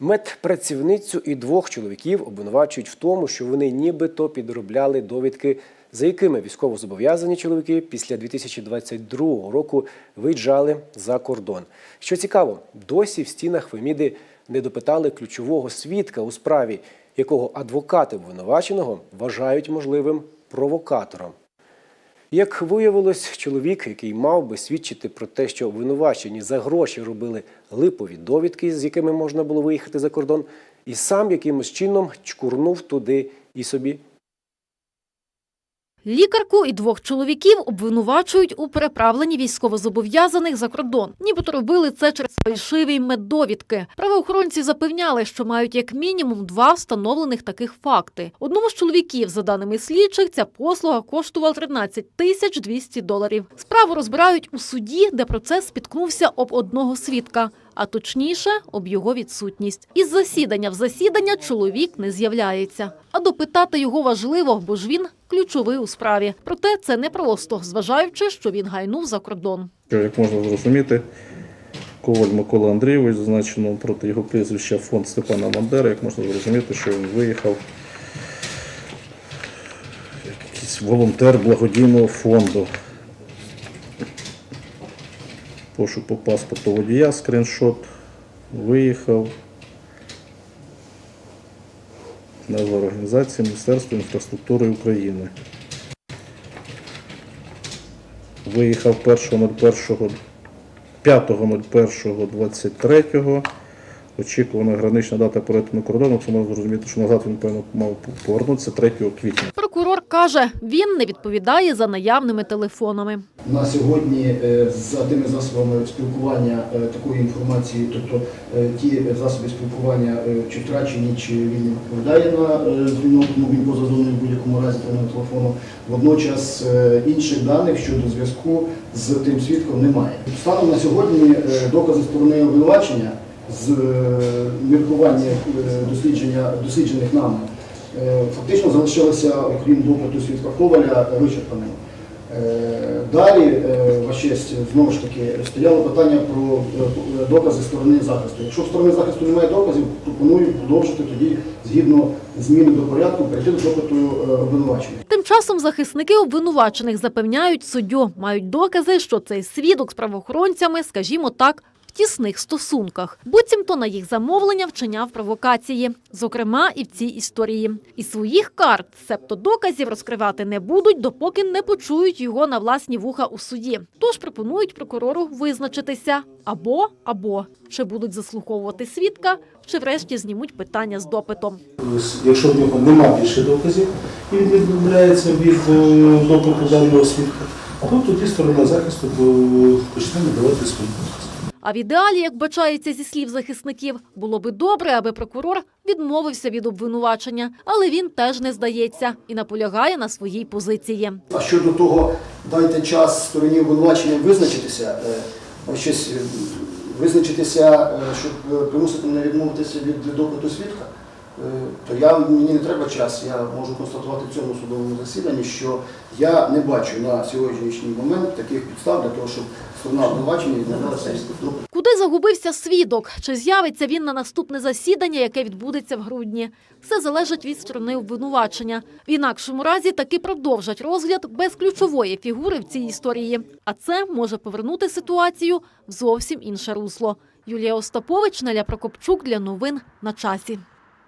Медпрацівницю і двох чоловіків обвинувачують в тому, що вони нібито підробляли довідки, за якими військовозобов'язані чоловіки після 2022 року виїжджали за кордон. Що цікаво, досі в стінах Феміди не допитали ключового свідка у справі, якого адвокати обвинуваченого вважають можливим провокатором. Як виявилось, чоловік, який мав би свідчити про те, що обвинувачені за гроші робили липові довідки, з якими можна було виїхати за кордон, і сам якимось чином чкурнув туди і собі. Лікарку і двох чоловіків обвинувачують у переправленні військовозобов'язаних за кордон. Нібито робили це через фальшиві меддовідки. Правоохоронці запевняли, що мають як мінімум два встановлених таких факти. Одному з чоловіків, за даними слідчих, ця послуга коштувала 13 тисяч 200 доларів. Справу розбирають у суді, де процес спіткнувся об одного свідка. А точніше, об його відсутність. Із засідання в засідання чоловік не з'являється. А допитати його важливо, бо ж він ключовий у справі. Проте це непросто, зважаючи, що він гайнув за кордон. Як можна зрозуміти, Коваль Микола Андрійович, зазначено проти його прізвища фонд Степана Бандери, як можна зрозуміти, що він виїхав як якийсь волонтер благодійного фонду. Пошук по паспорту водія, скріншот, виїхав. Назва організації Міністерства інфраструктури України. Виїхав 5.01.23. Очікувана гранична дата перетину кордону. Це можна зрозуміти, що назад він мав повернутися 3 квітня. Прокурор каже, він не відповідає за наявними телефонами. На сьогодні е, за тими засобами спілкування е, такої інформації, тобто е, ті засоби спілкування чи втрачені, чи він не відповідає на дзвінок, тому він поза зоною в будь-якому разі телефону. Водночас інших даних щодо зв'язку з тим свідком немає. Станом на сьогодні докази сторони обвинувачення з міркування дослідження досліджених нами фактично залишилися, окрім допиту свідка Коваля, вичерпаними. Е, Далі, е, ваша честь, знову ж таки, стояло питання про е, докази сторони захисту. Якщо в сторони захисту немає доказів, пропоную продовжити тоді, згідно зміни до порядку, перейти до допиту е, обвинувачення. Тим часом захисники обвинувачених запевняють суддю, мають докази, що цей свідок з правоохоронцями, скажімо так, тісних стосунках. Буцімто на їх замовлення вчиняв провокації, зокрема і в цій історії. І своїх карт, себто доказів, розкривати не будуть, допоки не почують його на власні вуха у суді. Тож пропонують прокурору визначитися або або чи будуть заслуховувати свідка, чи врешті знімуть питання з допитом. якщо в нього нема більше доказів, і він відмовляється від е, допиту даного свідка, або тоді сторона захисту е, почне надавати свої докази. А в ідеалі, як бачається зі слів захисників, було би добре, аби прокурор відмовився від обвинувачення, але він теж не здається і наполягає на своїй позиції. А щодо того, дайте час стороні обвинувачення визначитися, е, щось е, визначитися, е, щоб примусити мене відмовитися від допиту свідка, то я, мені не треба час. Я можу констатувати в цьому судовому засіданні, що я не бачу на сьогоднішній момент таких підстав для того, щоб сторона обвинувачення відмовилася від. Куди загубився свідок? Чи з'явиться він на наступне засідання, яке відбудеться в грудні? Все залежить від сторони обвинувачення. В інакшому разі таки продовжать розгляд без ключової фігури в цій історії. А це може повернути ситуацію в зовсім інше русло. Юлія Остапович, Неля Прокопчук для новин на часі.